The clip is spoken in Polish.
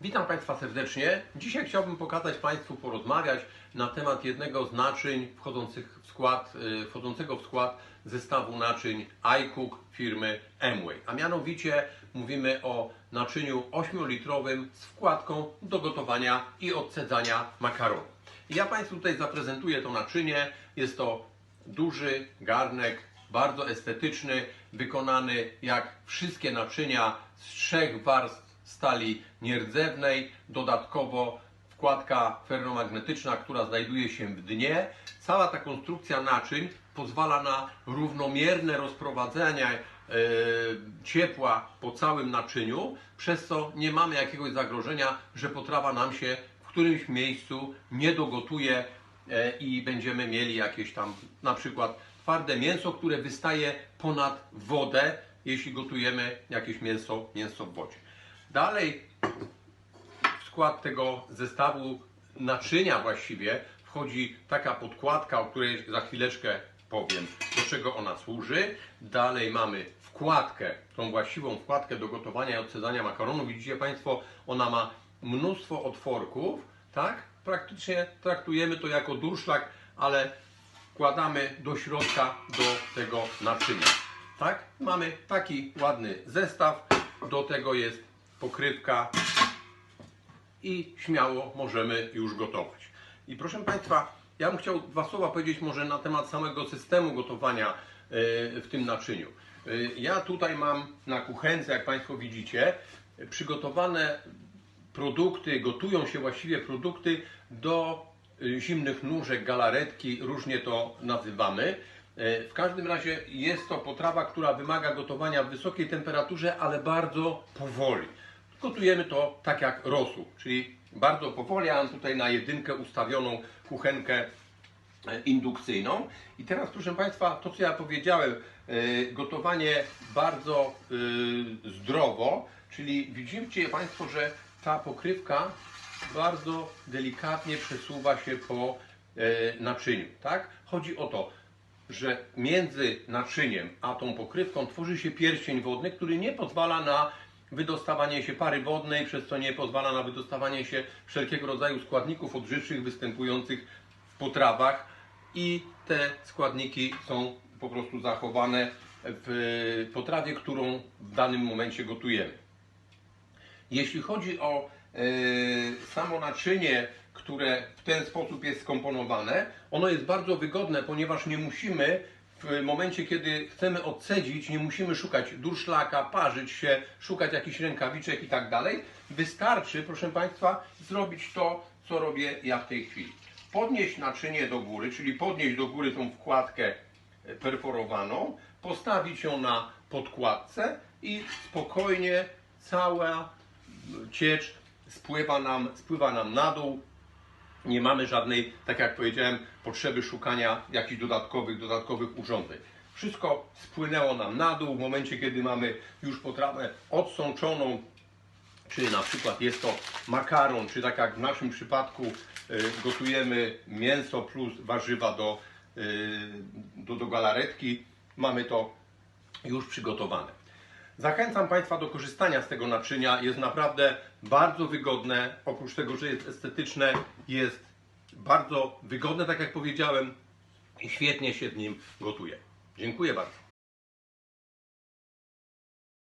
Witam Państwa serdecznie. Dzisiaj chciałbym pokazać Państwu, porozmawiać na temat jednego z naczyń wchodzących w skład, y, wchodzącego w skład zestawu naczyń iCook firmy Amway. A mianowicie mówimy o naczyniu 8-litrowym z wkładką do gotowania i odcedzania makaronu. Ja Państwu tutaj zaprezentuję to naczynie. Jest to duży garnek, bardzo estetyczny, wykonany jak wszystkie naczynia z trzech warstw stali nierdzewnej, dodatkowo wkładka ferromagnetyczna, która znajduje się w dnie. Cała ta konstrukcja naczyń pozwala na równomierne rozprowadzenie e, ciepła po całym naczyniu, przez co nie mamy jakiegoś zagrożenia, że potrawa nam się w którymś miejscu nie dogotuje e, i będziemy mieli jakieś tam na przykład twarde mięso, które wystaje ponad wodę, jeśli gotujemy jakieś mięso, mięso w wodzie. Dalej w skład tego zestawu naczynia właściwie wchodzi taka podkładka, o której za chwileczkę powiem, do czego ona służy. Dalej mamy wkładkę, tą właściwą wkładkę do gotowania i odcedzania makaronu. Widzicie Państwo, ona ma mnóstwo otworków, tak? Praktycznie traktujemy to jako durszlak, ale wkładamy do środka do tego naczynia. Tak? Mamy taki ładny zestaw. Do tego jest pokrywka i śmiało możemy już gotować. I proszę Państwa, ja bym chciał dwa słowa powiedzieć może na temat samego systemu gotowania e, w tym naczyniu. E, Ja tutaj mam na kuchence, jak Państwo widzicie, przygotowane produkty, gotują się właściwie produkty do y, zimnych nóżek, galaretki, różnie to nazywamy. E, W każdym razie jest to potrawa, która wymaga gotowania w wysokiej temperaturze, ale bardzo powoli. Gotujemy to tak jak rosół, czyli bardzo powoli. Mam tutaj na jedynkę ustawioną kuchenkę e, indukcyjną. I teraz, proszę Państwa, to co ja powiedziałem, e, gotowanie bardzo e, zdrowo, czyli widzicie Państwo, że ta pokrywka bardzo delikatnie przesuwa się po naczyniu. Tak? Chodzi o to, że między naczyniem a tą pokrywką tworzy się pierścień wodny, który nie pozwala na wydostawanie się pary wodnej, przez co nie pozwala na wydostawanie się wszelkiego rodzaju składników odżywczych występujących w potrawach i te składniki są po prostu zachowane w potrawie, którą w danym momencie gotujemy. Jeśli chodzi o e, samo naczynie, które w ten sposób jest skomponowane, ono jest bardzo wygodne, ponieważ nie musimy w momencie, kiedy chcemy odcedzić, nie musimy szukać durszlaka, parzyć się, szukać jakichś rękawiczek i tak dalej. Wystarczy, proszę Państwa, zrobić to, co robię ja w tej chwili. Podnieść naczynie do góry, czyli podnieść do góry tą wkładkę e, perforowaną, postawić ją na podkładce i spokojnie cała ciecz spływa nam, spływa nam na dół. Nie mamy żadnej, tak jak powiedziałem, potrzeby szukania jakichś dodatkowych, dodatkowych urządzeń. Wszystko spłynęło nam na dół w momencie, kiedy mamy już potrawę odsączoną, czy na przykład jest to makaron, czy tak jak w naszym przypadku y, gotujemy mięso plus warzywa do, y, do, do galaretki, mamy to już przygotowane. Zachęcam Państwa do korzystania z tego naczynia. Jest naprawdę bardzo wygodne. Oprócz tego, że jest estetyczne, jest bardzo wygodne, tak jak powiedziałem, i świetnie się w nim gotuje. Dziękuję bardzo.